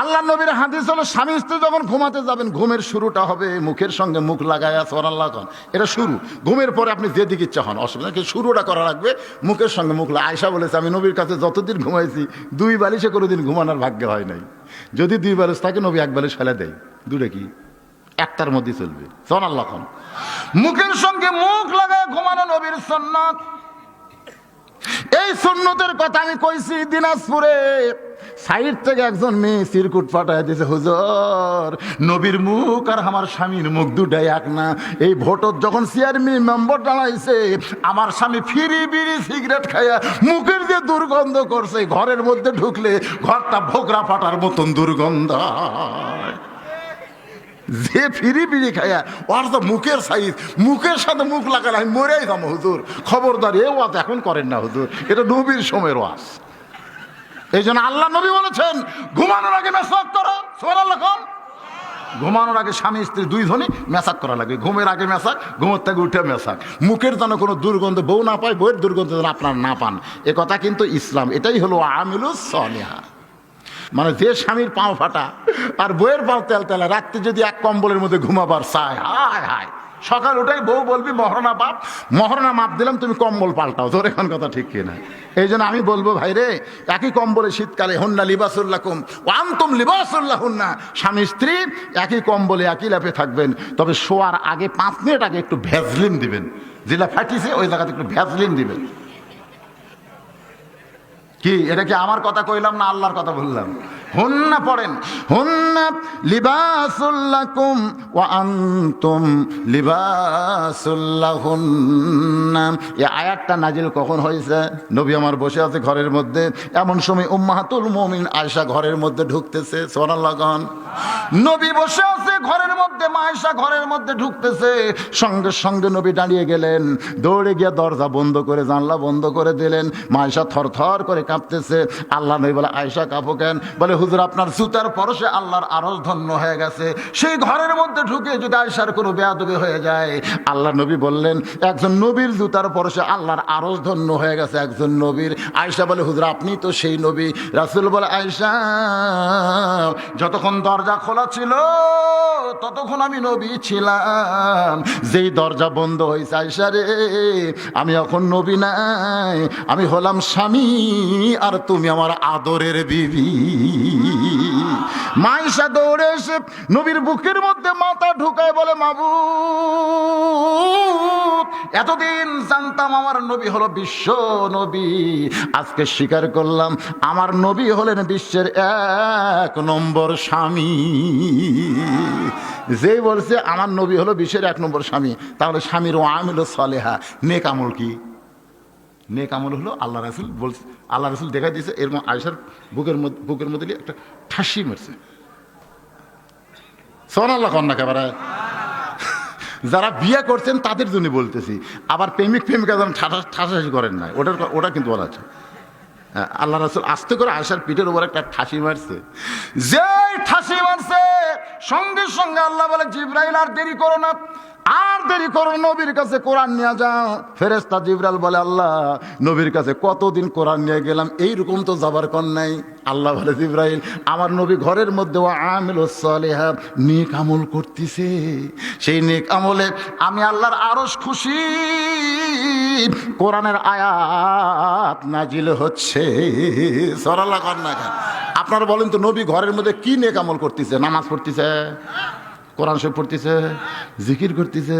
আল্লাহ নবীর হাদিস হলো, স্বামী স্ত্রী যখন ঘুমাতে যাবেন, ঘুমের শুরুটা হবে মুখের সঙ্গে মুখ লাগায় সোরাল্লাহ খান এটা শুরু। ঘুমের পরে আপনি যেদিকে ইচ্ছা হন, অসুবিধা কিন্তু শুরুটা করা লাগবে, মুখের সঙ্গে মুখ আয়সা বলেছে, আমি নবীর কাছে যতদিন ঘুমাইছি, দুই বালিশে কোনোদিন ঘুমানোর ভাগ্য হয় নাই। যদি দুই বালিশ থাকে, নবী এক বালিশ ফেলে দেয়। দুটা কি? একটার মধ্যে চলবে। সোনাল্লাহ খান মুখের সঙ্গে মুখ লাগায় ঘুমানো নবীর সন্ন্যত এই সুন্নতের কথা আমি কইছি দিনাজপুরে। সাইড থেকে একজন মেয়ে সিরকুট পাঠায় দিয়েছে, হুজুর, নবীর মুখ আর আমার স্বামীর মুখ দুটাই এক না। এই ভোটত যখন চেয়ারম্যান মেম্বার দাঁড়াইছে, আমার স্বামী ফিরি বিড়ি সিগারেট খাইয়া মুখের যে দুর্গন্ধ করছে, ঘরের মধ্যে ঢুকলে ঘরটা ভোগরা ফাটার মতন দুর্গন্ধ। যে ফিরি বিড়ি খাইয়া, ওর তো মুখের সাইজ মুখের সাথে মুখ লাগালে আমি মরেই যাব, হুজুর। খবরদার, এ ওয়াজ এখন করেন না, হুজুর। এটা নবীর সময়ের ওয়াজ। এই জন্য আল্লাহ নবী বলেছেন, ঘুমানোর আগে মেসাক করো। সোয়াল লক্ষণ ঘুমানোর আগে স্বামী, স্ত্রী দুই ধনী মেসাক করা লাগে ঘুমের আগে মেসাক ঘুমের থেকে উঠে মেসাক মুখের যেন কোনো দুর্গন্ধ, বউ না পায়, বউয়ের দুর্গন্ধ যেন আপনার না পান। এ কথা কিন্তু ইসলাম। এটাই হলো সনেহা মানে যে স্বামীর পাও ফাটা, আর বইয়ের পাও তেল তেলা, রাত্রে যদি এক কম্বলের মধ্যে ঘুমাবার চায়, হায় হায়। সকাল উঠেই বউ বলবি, মহরণা বাপ, মহরণা মাপ দিলাম, তুমি কম্বল পাল্টাও। তোর এখন কথা ঠিক কিনা? এই জন্য আমি বলব, ভাই রে, একই কম্বলে শীতকালে, হন্না লিবাসুল্লাহ কুম ওয়ান্তুম লিবাসুল্লাহ হুন্না স্বামী, স্ত্রী, একই কম্বলে, একই ল্যাপে থাকবেন। তবে শোয়ার আগে পাঁচ মিনিট আগে একটু ভ্যাজলিন দিবেন। যেটা ফাটিছে, ওই জায়গাতে একটু ভ্যাজলিন দিবেন। কি, এটা কি আমার কথা কইলাম না আল্লাহর কথা বললাম? হুন্না পড়েন। হুন্না লিবাসুল্লাকুম ওয়া আনতুম লিবাসুল্লাহুন্না এই আয়াতটা নাজিল কখন হয়েছে? নবী আমার বসে আছে ঘরের মধ্যে। এমন সময় উম্মাহাতুল মমিন আয়সা ঘরের মধ্যে ঢুকতেছে। সোনাল্লাহ নবী বসে আছে ঘরের মধ্যে। মায়েশা ঘরের মধ্যে ঢুকতেছে। সঙ্গে সঙ্গে নবী দাঁড়িয়ে গেলেন। দৌড়ে গিয়ে দরজা বন্ধ করে, জানলা বন্ধ করে দিলেন। মায়েশা থর থর করে কাঁপতেছে। আল্লাহ নবী বলে, আয়েশা, কাঁপো কেন? বলে, হুজুর, আপনার জুতার পরশে আল্লাহর আরজ ধন্য হয়ে গেছে। সেই ঘরের মধ্যে ঢুকে যদি আয়েশার কোনো বেয়াদবি হয়ে যায়? আল্লাহ নবী বললেন, একজন নবীর জুতার পরশে আল্লাহর আরজ ধন্য হয়ে গেছে একজন নবীর। আয়েশা বলে, হুজুর, আপনি তো সেই নবী। রাসুল বলে, আয়েশা, যতক্ষণ দরজা খোলা ছিল, ততক্ষণ আমি নবী ছিলাম, যেই দরজা বন্ধ হয়েছে আইসা রে, আমি এখন নবী নাই, আমি হলাম স্বামী, আর তুমি আমার আদরের বিবি। মাইশা দৌড়ে এসে নবীর বুকের মধ্যে মাথা ঢুকায় বলে, মাবু এতদিন জানতাম আমার নবী হলো বিশ্ব নবী। আজকে স্বীকার করলাম, আমার নবী হলেন বিশ্বের এক নম্বর স্বামী। যে বলছে, আমার নবী হলো বিশ্বের এক নম্বর স্বামী। তাহলে স্বামীর ও আমিল সলেহা। নেক আমল কি? নেক আমল হলো আল্লাহ রাসুল বলছে আল্লাহ রাসুল দেখা দিয়েছে এরকম আয়সার বুকের মধ্যে বুকের মধ্যে একটা ঠাসি মারছে। সোন আল্লাহ কন্যা একেবারে। যারা বিয়ে করছেন তাদের জন্য বলতেছি। আবার প্রেমিক প্রেমিকা যেন ঠাসা ঠাসাঠাসি করেন না। ওটার ওটা কিন্তু বলা আছে। হ্যাঁ, আল্লাহ রাসুল আস্তে করে আসার পিঠের উপর একটা ঠাসি মারছে। যে ঠাসি মারছে সঙ্গে সঙ্গে আল্লাহ বলে জিব্রাইল আর দেরি করো না। আর দেরি করো, নবীর কাছে কোরআন নিয়ে যাও। ফেরেস্তা জিব্রাইল বলে, আল্লাহ, নবীর কাছে কতদিন কোরআন নিয়ে গেলাম? এইরকম তো যাবার কন নাই। আল্লাহ বলে, জিব্রাইল, আমার নবী ঘরের মধ্যে আমিল সালেহা নেক আমল করতেছে। সেই নেক আমলে আমি আল্লাহর আরস খুশি। কোরআনের আয়াত নাজিল হচ্ছে। সরাল্লা কর না? আপনারা বলেন তো, নবী ঘরের মধ্যে কি নেক আমল করতেছে? নামাজ পড়তেছে? কোরআন শরীফ পড়তেছে, জিকির করতেছে।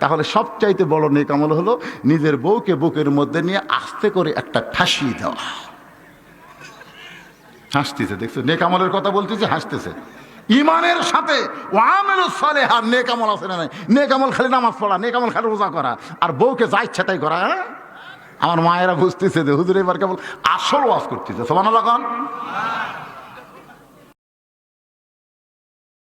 তাহলে সবচাইতে বড় নেক আমল হলো নিজের বউকে বুকের মধ্যে নিয়ে আস্তে করে একটা ঠাসি দেওয়া। হাসতেছে, দেখছ? নেক আমলের কথা বলতেছে, হাসতেছে। ইমানের সাথে আর নেক আমল আছে না নাই? নেক আমল খালি নামাজ পড়া, নেক আমল খালি রোজা করা। আর বউকে যা ইচ্ছা তাই করা হ্যাঁ? আমার মায়েরা বুঝতেছে যে হুজুর এবার কেবল আসল ওয়াজ করতেছে। সমান